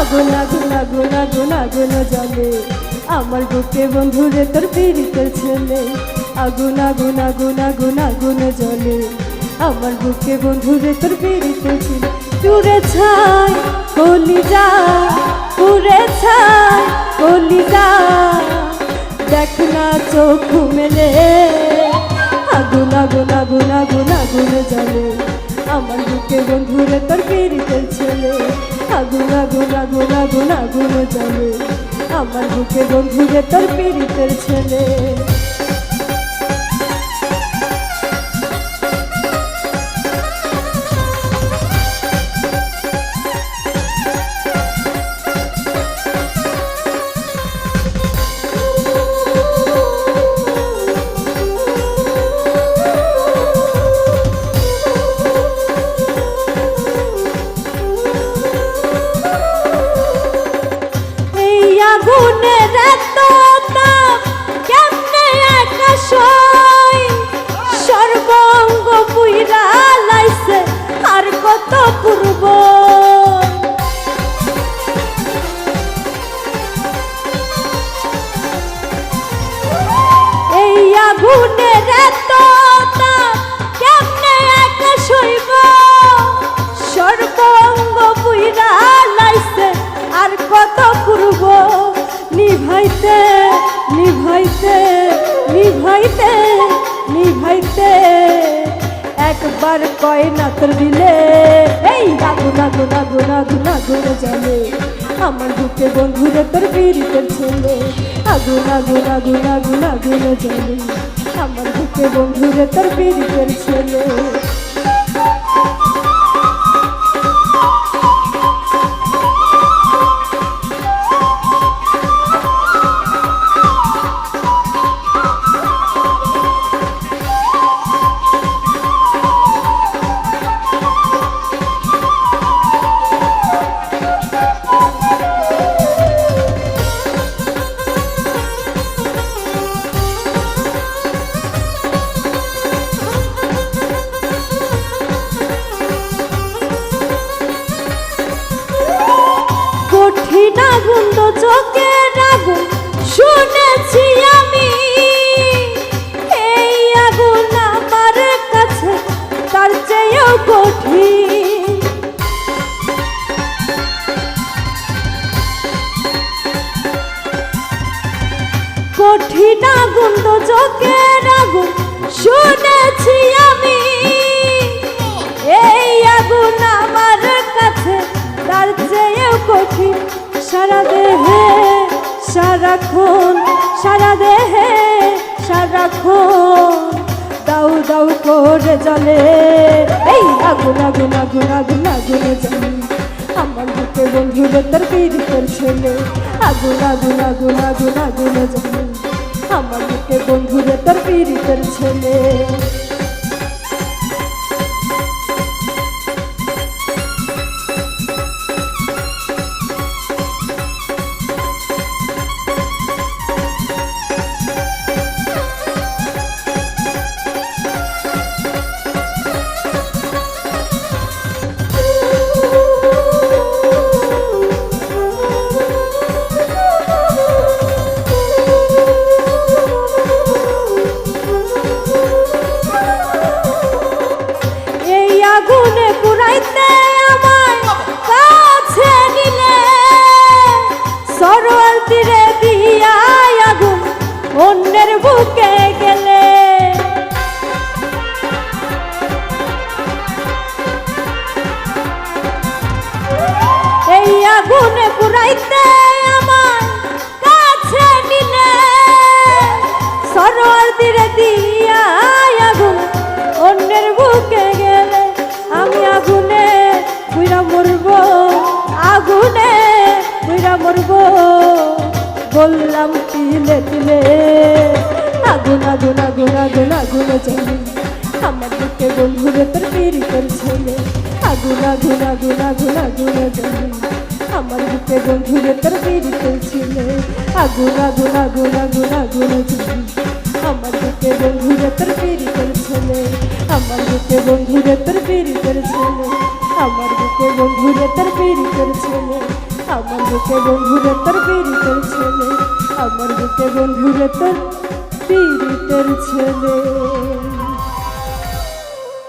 আগুন আগুন আগুন আগুন আগুন জ্বলে আমার বুকে বন্ধুরে, তোর পীড়িতের ছেলে। আগুন আগুন আগুন আগুন আগুন জ্বলে। আমার বুকে বন্ধুরে, তোর পীড়িতের ছেলে। চুরে ছাই কলি যা পুরে ছাই কলি যা। দেখ না চোখ মেলে। আগুন আগুন আগুন আগুন আগুন জ্বলে। আমার বুকে বন্ধুরে, তোর পীড়িতের ছেলে। আগুন আগুন আগুন আগুন আগুন জ্বলে। আমার বুকে বন্ধুরে তোর পীড়িতের ছেলে। নিভাইতে নিভাইতে নিভাইতে নিভাইতে। একবার কয় না তোর দিলে, এই আগুন আগুন আগুন আগুন আগুন জ্বলে আমার বুকে বন্ধুরে তোর বীরিতের ছেলে। আগুন আগুন আগুন আগুন আগুন জ্বলে আমার বুকে বন্ধুরে তোর বীরিতের ছেলে। কঠিন আগুন তো চোখের আগুন, শুনেছি আমি। এই আগুন আমার কাছে, তার চেয়েও কঠিন। সারা দেহে, সারাক্ষণ, সারা দেহে, সারাক্ষণ। দাউ দাউ করে জ্বলে। এই আগুন আগুন আগুন আগুন আগুন জ্বলে আমার বুকে বন্ধুরে তোর পীড়িতের ছেলে আগুন আগুন আগুন আগুন আগুন জ্বলে আমার বুকে বন্ধুরে তোর পীড়িতের ছেলে। আগুনে পুরা মরব। বললাম, তিলে তিলে, আগুন আগুন আগুন আগুন আগুন চলে আমার দিকে বন্ধুরে তোর মেরি তোর ছেলে। আগুন আগুন আগুন আগুন আগুন চলে আমার দিকে বন্ধুরে তোর মেরি তোর ছেলে। আগুন আগুন আগুন আগুন আগুন চলে আমার দিকে বন্ধুরে তোর মেরি তোর ছেলে। আমার দিকে বন্ধুরে তোর মেরি তোর ছেলে। বুকে বন্ধুরে তোর বেরি ছেলে। আমার বুকে বন্ধুরে তোর বেরি ছেলে। আমার বুকে বন্ধুরে তোর বেরি ছেলে।